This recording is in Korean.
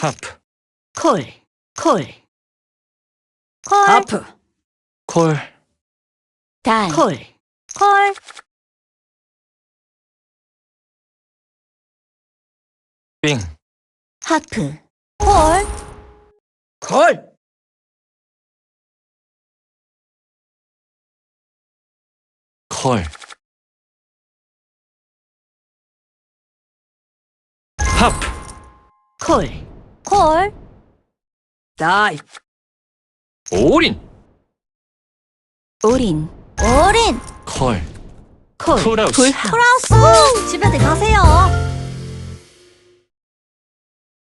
하프, 콜, 콜, 콜, 하프, 콜, 다이, 콜, 콜, 빙, 하프, 콜, 콜, 콜. 하프, 콜, 콜, 다이, 올인, 올인, 올인, 콜, 콜, 풀하우스, 플러스! 집에 가세요!